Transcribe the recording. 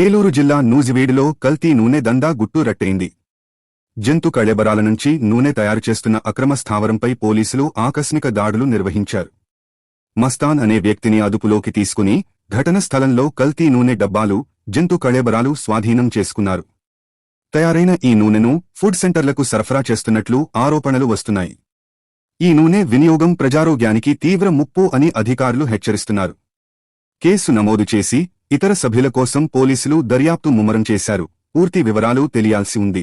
ఏలూరు జిల్లా నూజివీడులో కల్తీ నూనె దందా గుట్టు రట్టయింది. జంతు కళెబరాల నుంచి నూనె తయారు చేస్తున్న అక్రమ స్థావరంపై పోలీసులు ఆకస్మిక దాడులు నిర్వహించారు. మస్తాన్ అనే వ్యక్తిని అదుపులోకి తీసుకుని ఘటన స్థలంలో కల్తీ నూనె డబ్బాలు జంతు కళేబరాలు స్వాధీనం చేసుకున్నారు. తయారైన ఈ నూనెను ఫుడ్ సెంటర్లకు సరఫరా చేస్తున్నట్లు ఆరోపణలు వస్తున్నాయి. ఈ నూనె వినియోగం ప్రజారోగ్యానికి తీవ్ర ముప్పు అని అధికారులు హెచ్చరిస్తున్నారు. కేసు నమోదు చేసి ఇతర సభ్యుల కోసం పోలీసులు దర్యాప్తు ముమ్మరం చేశారు. పూర్తి వివరాలు తెలియాల్సి ఉంది.